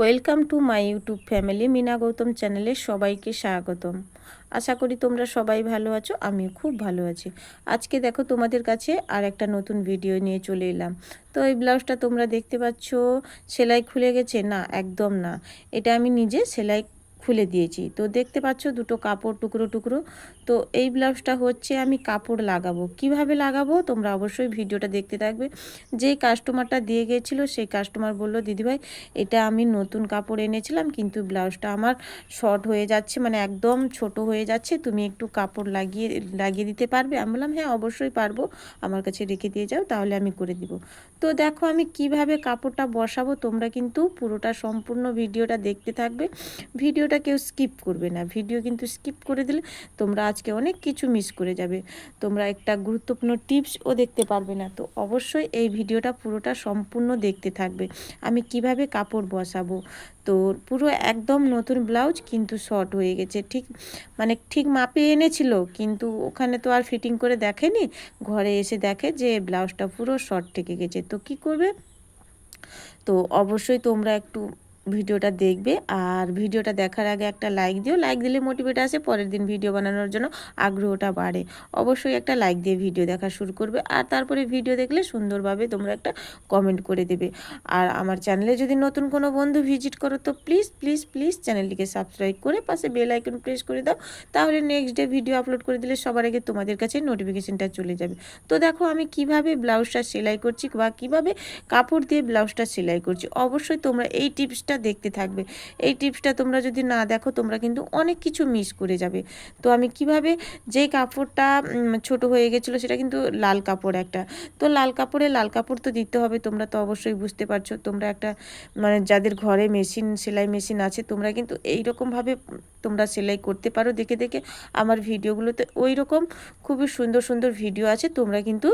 Welcome to my YouTube family Mina Gautam চ্যানেলে সবাইকে স্বাগতম। আশা করি তোমরা সবাই ভালো আছো, আমিও খুব ভালো আছি। আজকে দেখো তোমাদের কাছে আর একটা নতুন ভিডিও নিয়ে চলে এলাম। তো এই ব্লাউজটা তোমরা দেখতে পাচ্ছ, সেলাই খুলে গেছে? না, একদম না। এটা আমি নিজে সেলাই খুলে দিয়েছি। তো দেখতে পাচ্ছ দুটো কাপড় টুকরো টুকরো। তো এই ব্লাউজটা হচ্ছে আমি কাপড় লাগাবো। কীভাবে লাগাবো? তোমরা অবশ্যই ভিডিওটা দেখতে থাকবে। যেই কাস্টমারটা দিয়ে গিয়েছিল সেই কাস্টমার বলল, দিদিভাই, এটা আমি নতুন কাপড় এনেছিলাম, কিন্তু ব্লাউজটা আমার শর্ট হয়ে যাচ্ছে মানে একদম ছোট হয়ে যাচ্ছে। তুমি একটু কাপড় লাগিয়ে লাগিয়ে দিতে পারবে? আমি বললাম হ্যাঁ অবশ্যই পারব। আমার কাছে রেখে দিয়ে যাও, তাহলে আমি করে দিব। তো দেখো আমি কীভাবে কাপড়টা বসাবো, তোমরা কিন্তু পুরোটা সম্পূর্ণ ভিডিওটা দেখতে থাকবে। ভিডিওটা কেউ স্কিপ করবে না। ভিডিও কিন্তু স্কিপ করে দিলে তোমরা আজকে অনেক কিছু মিস করে যাবে। তোমরা একটা গুরুত্বপূর্ণ টিপসও দেখতে পারবে না। তো অবশ্যই এই ভিডিওটা পুরোটা সম্পূর্ণ দেখতে থাকবে। আমি কীভাবে কাপড় বসাবো? তো পুরো একদম নতুন ব্লাউজ কিন্তু শর্ট হয়ে গেছে। ঠিক মানে ঠিক মাপে এনেছিল, কিন্তু ওখানে তো আর ফিটিং করে দেখেনি। ঘরে এসে দেখে যে ব্লাউজটা পুরো শর্ট থেকে গেছে। তো কি করবে? তো অবশ্যই তোমরা একটু ভিডিওটা দেখবে। আর ভিডিওটা দেখার আগে একটা লাইক দিও। লাইক দিলে মোটিভেট আসে পরের দিন ভিডিও বানানোর জন্য আগ্রহটা বাড়ে। অবশ্যই একটা লাইক দিয়ে ভিডিও দেখা শুরু করবে। আর তারপরে ভিডিও দেখলে সুন্দরভাবে তোমরা একটা কমেন্ট করে দেবে। আর আমার চ্যানেলে যদি নতুন কোনো বন্ধু ভিজিট করো, তো প্লিজ প্লিজ প্লিজ চ্যানেলটিকে সাবস্ক্রাইব করে পাশে বেল আইকন প্রেস করে দাও। তাহলে নেক্সট ডে ভিডিও আপলোড করে দিলে সবার আগে তোমাদের কাছে নোটিফিকেশানটা চলে যাবে। তো দেখো, আমি কীভাবে ব্লাউজটা সেলাই করছি বা কীভাবে কাপড় দিয়ে ব্লাউজটা সেলাই করছি? অবশ্যই তোমরা এই টিপসটা দেখতে থাকবে। এই টিপসটা তোমরা যদি না দেখো, তোমরা কিন্তু অনেক কিছু মিস করে যাবে। তো আমি কীভাবে যেই কাপড়টা ছোট হয়ে গেছিল, সেটা কিন্তু লাল কাপড় একটা। তো লাল কাপড়ে লাল কাপড় তো দিতে হবে, তোমরা তো অবশ্যই বুঝতে পারছ। তোমরা একটা মানে যাদের ঘরে মেশিন সেলাই মেশিন আছে, তোমরা কিন্তু এই রকমভাবে তোমরা সেলাই করতে পারো। দেখে দেখে আমার ভিডিওগুলোতে ওই রকম খুবই সুন্দর সুন্দর ভিডিও আছে, তোমরা কিন্তু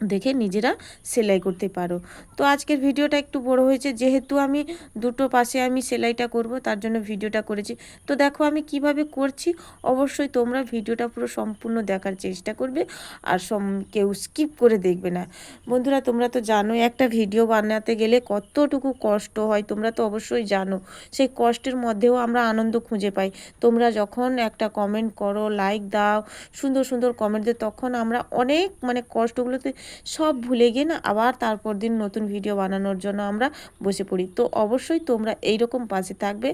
দেখে নিজেরা সেলাই করতে পারো। তো আজকের ভিডিওটা একটু বড় হয়েছে, যেহেতু আমি দুটো পাশে আমি সেলাইটা করব, তার জন্য ভিডিওটা করেছি। তো দেখো আমি কীভাবে করছি, অবশ্যই তোমরা ভিডিওটা পুরো সম্পূর্ণ দেখার চেষ্টা করবে, আর সম, কেউ স্কিপ করে দেখবে না। বন্ধুরা, তোমরা তো জানো একটা ভিডিও বানাতে গেলে কতটুকু কষ্ট হয়, তোমরা তো অবশ্যই জানো। সেই কষ্টের মধ্যেও আমরা আনন্দ খুঁজে পাই। তোমরা যখন একটা কমেন্ট করো লাইক দাও, সুন্দর সুন্দর কমেন্ট দিও তখন আমরা অনেক মানে কষ্টগুলোতে সব ভুলে গিয়ে না আবার তারপর দিন নতুন ভিডিও বানানোর জন্য আমরা বসে পড়ি। তো অবশ্যই তোমরা এই রকম পাশে থাকবে।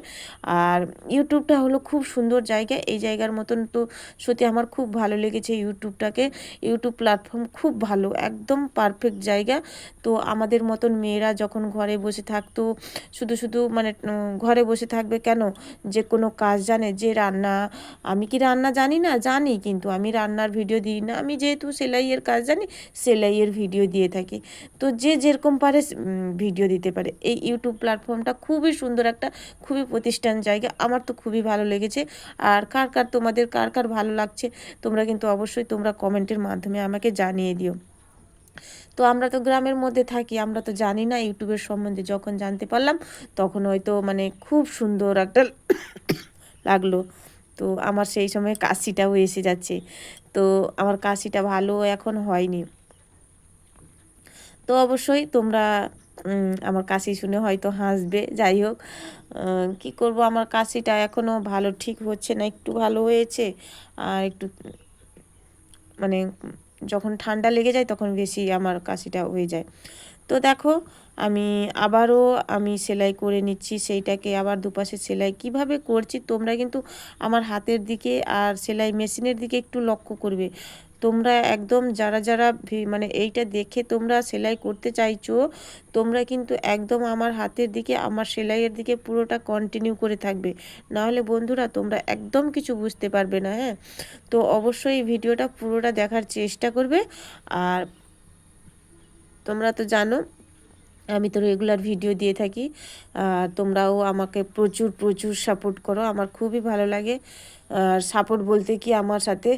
আর ইউটিউবটা হলো খুব সুন্দর জায়গা। এই জায়গার মতন তো সত্যি আমার খুব ভালো লেগেছে ইউটিউবটাকে। ইউটিউব প্ল্যাটফর্ম খুব ভালো, একদম পারফেক্ট জায়গা। তো আমাদের মতন মেয়েরা যখন ঘরে বসে থাকতো, শুধু শুধু মানে ঘরে বসে থাকবে কেন? যে কোনো কাজ জানে, যে রান্না, আমি কি রান্না জানি না? জানি কিন্তু আমি রান্নার ভিডিও দিই না। আমি যেহেতু সেলাইয়ের কাজ জানি, সেলাই সেলাইয়ের ভিডিও দিয়ে থাকি। তো যে যেরকম পারে ভিডিও দিতে পারে। এই ইউটিউব প্ল্যাটফর্মটা খুবই সুন্দর একটা, খুবই প্রতিষ্ঠান জায়গা। আমার তো খুবই ভালো লেগেছে। আর কার কার তোমাদের, কার কার ভালো লাগছে, তোমরা কিন্তু অবশ্যই তোমরা কমেন্টের মাধ্যমে আমাকে জানিয়ে দিও। তো আমরা তো গ্রামের মধ্যে থাকি, আমরা তো জানি না ইউটিউবের সম্বন্ধে। যখন জানতে পারলাম, তখন হয়তো মানে খুব সুন্দর একটা লাগল। তো আমার সেই সময় কাশিটাও এসে যাচ্ছে। তো আমার কাশিটা ভালো এখন হয়নি। তো অবশ্যই তোমরা আমার কাশি শুনে হয়তো হাসবে। যাই হোক কি করব? আমার কাশিটা এখনও ভালো ঠিক হচ্ছে না, একটু ভালো হয়েছে। আর একটু মানে যখন ঠান্ডা লেগে যায় তখন বেশি আমার কাশিটা হয়ে যায়। তো দেখো, আমি আবারও আমি সেলাই করে নিচ্ছি সেইটাকে, আবার দুপাশে সেলাই। কীভাবে করছি? তোমরা কিন্তু আমার হাতের দিকে আর সেলাই মেশিনের দিকে একটু লক্ষ্য করবে। তোমরা একদম যারা যারা মানে এইটা দেখে তোমরা সেলাই করতে চাইছো, তোমরা কিন্তু একদম আমার হাতের দিকে, আমার সেলাইয়ের দিকে পুরোটা কন্টিনিউ করে থাকবে। নাহলে বন্ধুরা তোমরা একদম কিছু বুঝতে পারবে না হ্যাঁ? তো অবশ্যই ভিডিওটা পুরোটা দেখার চেষ্টা করবে। আর তোমরা তো জানো, আমি তো রেগুলার ভিডিও দিয়ে থাকি, আর তোমরাও আমাকে প্রচুর প্রচুর সাপোর্ট করো, আমার খুবই ভালো লাগে। আর সাপোর্ট বলতে কি আমার সাথে?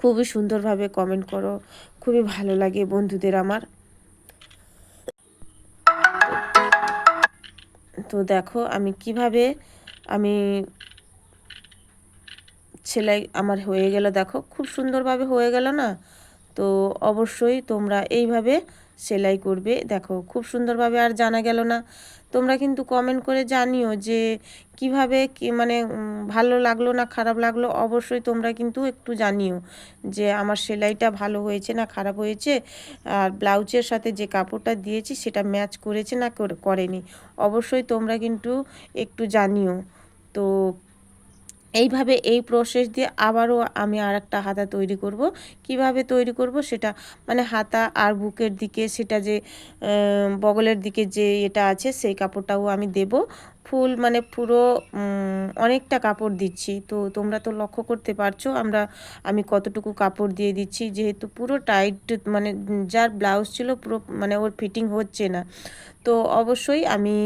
খুবই সুন্দরভাবে কমেন্ট করো। খুবই ভালো লাগে বন্ধুদের আমার। তো দেখো, আমি কীভাবে আমি সেলাই আমার হয়ে গেল দেখো, খুব সুন্দরভাবে হয়ে গেল না? তো অবশ্যই তোমরা এইভাবে সেলাই করবে। দেখো, খুব সুন্দরভাবে আর জানা গেল না। তোমরা কিন্তু কমেন্ট করে জানিও যে কীভাবে কি মানে ভালো লাগল না খারাপ লাগল। অবশ্যই তোমরা কিন্তু একটু জানিও যে আমার সেলাইটা ভালো হয়েছে না খারাপ হয়েছে। আর ব্লাউজের সাথে যে কাপড়টা দিয়েছি সেটা ম্যাচ করেছে না করেনি। অবশ্যই তোমরা কিন্তু একটু জানিও। তো এইভাবে এই প্রসেস দিয়ে আবারও আমি আর একটা হাতা তৈরি করব। কীভাবে তৈরি করব সেটা মানে হাতা আর বুকের দিকে সেটা যে বগলের দিকে যে এটা আছে সেই কাপড়টাও আমি দেব। ফুল মানে পুরো অনেকটা কাপড় দিচ্ছি। তো তোমরা তো লক্ষ্য করতে পারছ আমরা, আমি কতটুকু কাপড় দিয়ে দিচ্ছি। যেহেতু পুরো টাইট মানে যার ব্লাউজ ছিল পুরো মানে ওর ফিটিং হচ্ছে না। তো অবশ্যই আমি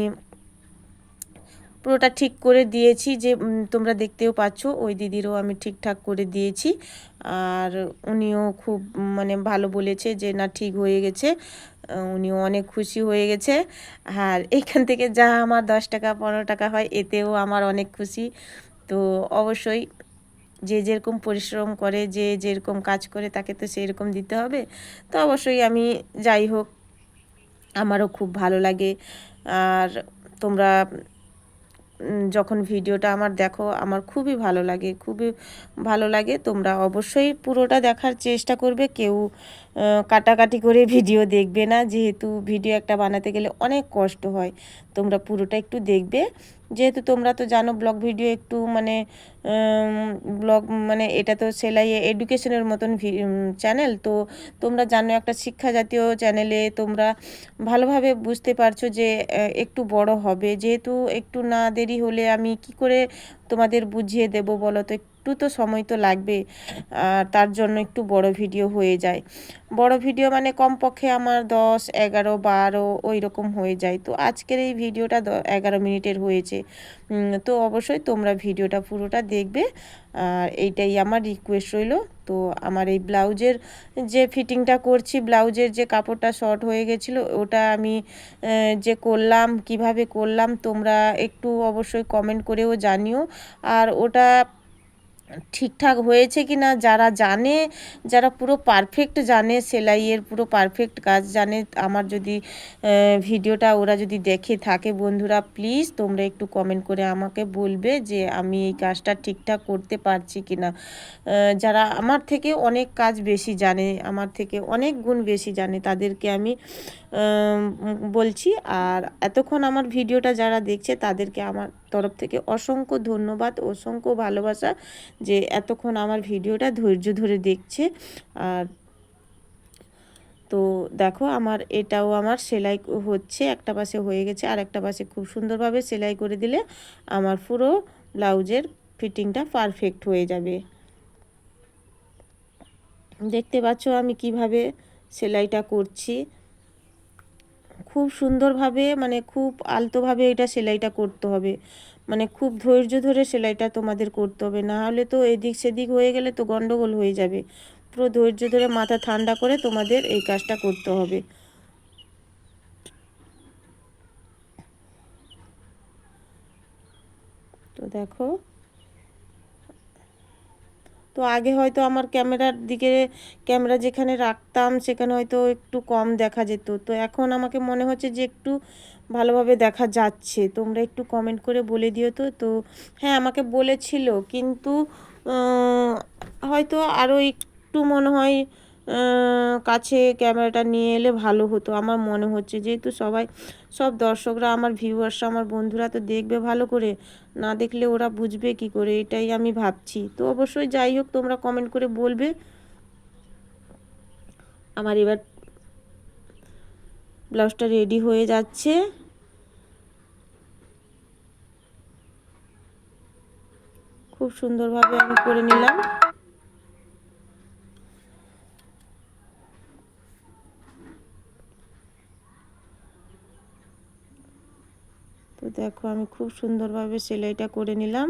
পুরোটা ঠিক করে দিয়েছি যে তোমরা দেখতেও পাচ্ছ, ওই দিদিরও আমি ঠিকঠাক করে দিয়েছি। আর উনিও খুব মানে ভালো বলেছে যে, না, ঠিক হয়ে গেছে। উনিও অনেক খুশি হয়ে গেছে। আর এখান থেকে যা আমার দশ টাকা, পনেরো টাকা হয়, এতেও আমার অনেক খুশি। তো অবশ্যই যে যেরকম পরিশ্রম করে, যে যেরকম কাজ করে, তাকে তো সেরকম দিতে হবে। তো অবশ্যই আমি যাই হোক, আমারও খুব ভালো লাগে। আর তোমরা যখন ভিডিওটা আমার দেখো, আমার খুবই ভালো লাগে, খুবই ভালো লাগে। তোমরা অবশ্যই পুরোটা দেখার চেষ্টা করবে, কেউ কাটাকাটি করে ভিডিও দেখবে না। যেহেতু ভিডিও একটা বানাতে গেলে অনেক কষ্ট হয়, তোমরা পুরোটা একটু দেখবে। যেহেতু তোমরা তো জানো ব্লগ ভিডিও একটু মানে ব্লগ মানে এটা তো সেলাই এডুকেশনের মতন চ্যানেল। তো তোমরা জানো একটা শিক্ষা জাতীয় চ্যানেলে তোমরা ভালোভাবে বুঝতে পারছ যে একটু বড় হবে। যেহেতু একটু না দেরি হলে আমি কি করে তোমাদের বুঝিয়ে দেব বলো তো? একটু তো সময় তো লাগবে তার জন্য একটু বড় ভিডিও হয়ে যায়। বড় ভিডিও মানে কমপক্ষে আমার দশ, এগারো, বারো ওই রকম হয়ে যায়। তো আজকের এই ভিডিওটা এগারো মিনিটের হয়েছে। তো অবশ্যই তোমরা ভিডিওটা পুরোটা দেখবে। আর এইটাই আমার রিকোয়েস্ট রইল। তো আমার এই ব্লাউজের যে ফিটিংটা করছি, ব্লাউজের যে কাপড়টা শর্ট হয়ে গেছিল, ওটা আমি যে করলাম, কীভাবে করলাম, তোমরা একটু অবশ্যই কমেন্ট করেও জানিও। আর ওটা ঠিকঠাক হয়েছে কি না, যারা জানে, যারা পুরো পারফেক্ট জানে, সেলাইয়ের পুরো পারফেক্ট কাজ জানে, আমার যদি ভিডিওটা ওরা যদি দেখে থাকে বন্ধুরা প্লিজ তোমরা একটু কমেন্ট করে আমাকে বলবে যে আমি এই কাজটা ঠিকঠাক করতে পারছি কি না। যারা আমার থেকে অনেক কাজ বেশি জানে, আমার থেকে অনেক গুণ বেশি জানে, তাদেরকে আমি বলছি। আর এতক্ষণ আমার ভিডিওটা যারা দেখছে, তাদেরকে আমার তরফ থেকে অসংখ্য ধন্যবাদ, অসংখ্য ভালোবাসা যে এতক্ষণ আমার ভিডিওটা ধৈর্য ধরে দেখছে। আর তো দেখো আমার, এটাও আমার সেলাই হচ্ছে, একটা পাশে হয়ে গেছে, আর একটা পাশে খুব সুন্দরভাবে সেলাই করে দিলে আমার পুরো ব্লাউজের ফিটিংটা পারফেক্ট হয়ে যাবে। দেখতে পাচ্ছ আমি কীভাবে সেলাইটা করছি। খুব সুন্দরভাবে মানে খুব আলতোভাবে এটা সেলাইটা করতে হবে। মানে খুব ধৈর্য ধরে সেলাইটা তোমাদের করতে হবে। না হলে তো এদিক সেদিক হয়ে গেলে তো গন্ডগোল হয়ে যাবে। পুরো ধৈর্য ধরে মাথা ঠান্ডা করে তোমাদের এই কাজটা করতে হবে। তো দেখো তো আগে হয়তো আমার ক্যামেরার দিকে, ক্যামেরা যেখানে রাখতাম সেখানে হয়তো একটু কম দেখা যেত। তো এখন আমাকে মনে হচ্ছে যে একটু ভালোভাবে দেখা যাচ্ছে। তোমরা একটু কমেন্ট করে বলে দিও তো। তো হ্যাঁ আমাকে বলেছিল। কিন্তু হয়তো আরও একটু মনে হয় কাছে ক্যামেরাটা নিয়ে এলে ভালো হতো। আমার মনে হচ্ছে যেহেতু সবাই, সব দর্শকরা, আমার ভিউয়ার্সরা, আমার বন্ধুরা তো দেখবে ভালো করে। না দেখলে ওরা বুঝবে কি করে, এটাই আমি ভাবছি। তো অবশ্যই যাই হোক, তোমরা কমেন্ট করে বলবে। আমার এবার ব্লাউজটা রেডি হয়ে যাচ্ছে। খুব সুন্দরভাবে আমি করে নিলাম তো দেখো আমি খুব সুন্দরভাবে সেলাইটা করে নিলাম।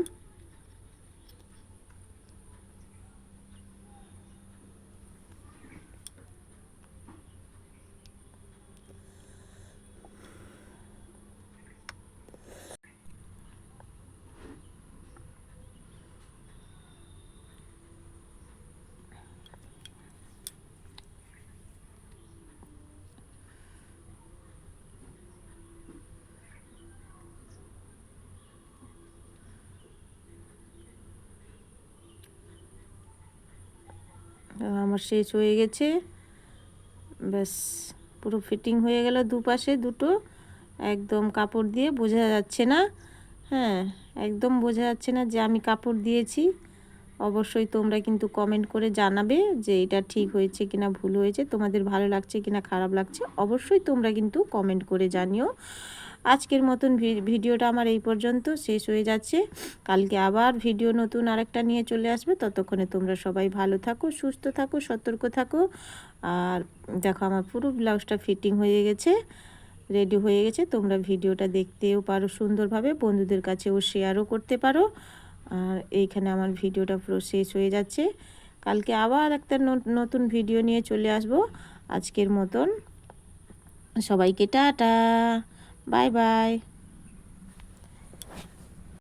আমার শেষ হয়ে গেছে। ব্যাস, পুরো ফিটিং হয়ে গেল দুপাশে দুটো। একদম কাপড় দিয়ে বোঝা যাচ্ছে না। হ্যাঁ একদম বোঝা যাচ্ছে না যে আমি কাপড় দিয়েছি। অবশ্যই তোমরা কিন্তু কমেন্ট করে জানাবে যে এটা ঠিক হয়েছে কিনা, ভুল হয়েছে, তোমাদের ভালো লাগছে কিনা, খারাপ লাগছে। অবশ্যই তোমরা কিন্তু কমেন্ট করে জানিও। আজকের মতন ভিডিওটা আমার এই পর্যন্ত শেষ হয়ে যাচ্ছে। কালকে আবার ভিডিও নতুন আরেকটা নিয়ে চলে আসবে। ততক্ষণে তোমরা সবাই ভালো থাকো, সুস্থ থাকো, সতর্ক থাকো। আর দেখো আমার পুরো ব্লাউজটা ফিটিং হয়ে গেছে, রেডি হয়ে গেছে। তোমরা ভিডিওটা দেখতেও পারো সুন্দরভাবে, বন্ধুদের কাছেও শেয়ারও করতে পারো। আর এইখানে আমার ভিডিওটা পুরো শেষ হয়ে যাচ্ছে। কালকে আবার একটা নতুন ভিডিও নিয়ে চলে আসব। আজকের মতন সবাইকে টাটা। Bye bye